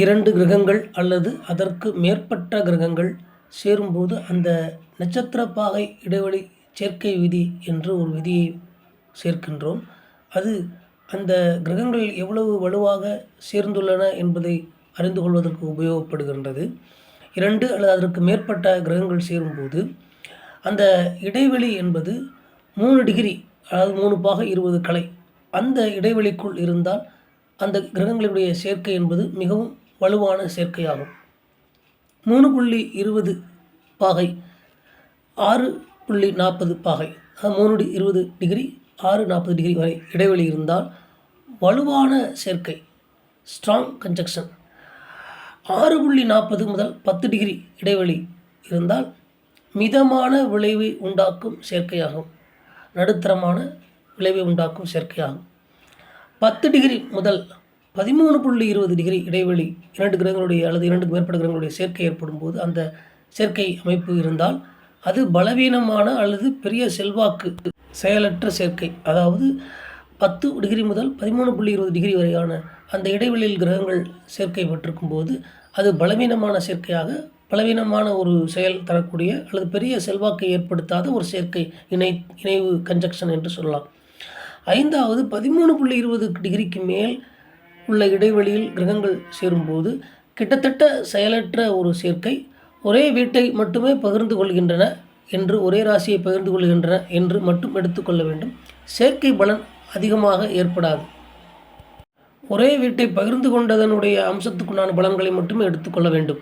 இரண்டு கிரகங்கள் அல்லது அதற்கு மேற்பட்ட கிரகங்கள் சேரும்போது அந்த நட்சத்திர பாகை இடைவெளி சேர்க்கை விதி என்று ஒரு விதியை சேர்க்கின்றோம். அது அந்த கிரகங்கள் எவ்வளவு வலுவாக சேர்ந்துள்ளன என்பதை அறிந்து கொள்வதற்கு உபயோகப்படுகின்றது. இரண்டு அல்லது அதற்கு மேற்பட்ட கிரகங்கள் சேரும்போது அந்த இடைவெளி என்பது மூணு டிகிரி அதாவது மூணு பாகை இருபது கலை. அந்த இடைவெளிக்குள் இருந்தால் அந்த கிரகங்களுடைய சேர்க்கை என்பது மிகவும் வலுவான சேர்க்கையாகும். மூணு புள்ளி இருபது பாகை ஆறு புள்ளி நாற்பது பாகை மூணு இருபது டிகிரி ஆறு நாற்பது டிகிரி வரை இடைவெளி இருந்தால் வலுவான சேர்க்கை ஸ்ட்ராங் கன்ஜெக்ஷன் ஆறு புள்ளி நாற்பது முதல் பத்து டிகிரி இடைவெளி இருந்தால் மிதமான விளைவை உண்டாக்கும் சேர்க்கையாகும். நடுத்தரமான விளைவை உண்டாக்கும் சேர்க்கையாகும். பத்து டிகிரி முதல் பதிமூணு புள்ளி இருபது டிகிரி இடைவெளி இரண்டு கிரகங்களுடைய அல்லது இரண்டுக்கு மேற்பட்ட கிரகங்களுடைய சேர்க்கை ஏற்படும் போது அந்த சேர்க்கை அமைப்பு இருந்தால் அது பலவீனமான அல்லது பெரிய செல்வாக்கு செயலற்ற சேர்க்கை. அதாவது பத்து டிகிரி முதல் பதிமூணு புள்ளி இருபது டிகிரி வரையான அந்த இடைவெளியில் கிரகங்கள் சேர்க்கை பெற்றிருக்கும் போது அது பலவீனமான சேர்க்கையாக பலவீனமான ஒரு செயல் தரக்கூடிய அல்லது பெரிய செல்வாக்கை ஏற்படுத்தாத ஒரு சேர்க்கை இணை இணைவு கன்ஜெக்ஷன் என்று சொல்லலாம். ஐந்தாவது பதிமூணு புள்ளி இருபது டிகிரிக்கு மேல் உள்ள இடைவெளியில் கிரகங்கள் சேரும்போது கிட்டத்தட்ட செயலற்ற ஒரு சேர்க்கை. ஒரே வீட்டை மட்டுமே பகிர்ந்து கொள்கின்றன என்று ஒரே ராசியை பகிர்ந்து கொள்கின்றன என்று மட்டும் எடுத்துக்கொள்ள வேண்டும். சேர்க்கை பலன் அதிகமாக ஏற்படாது. ஒரே வீட்டை பகிர்ந்து கொண்டதனுடைய அம்சத்துக்குண்டான பலன்களை மட்டுமே எடுத்துக்கொள்ள வேண்டும்.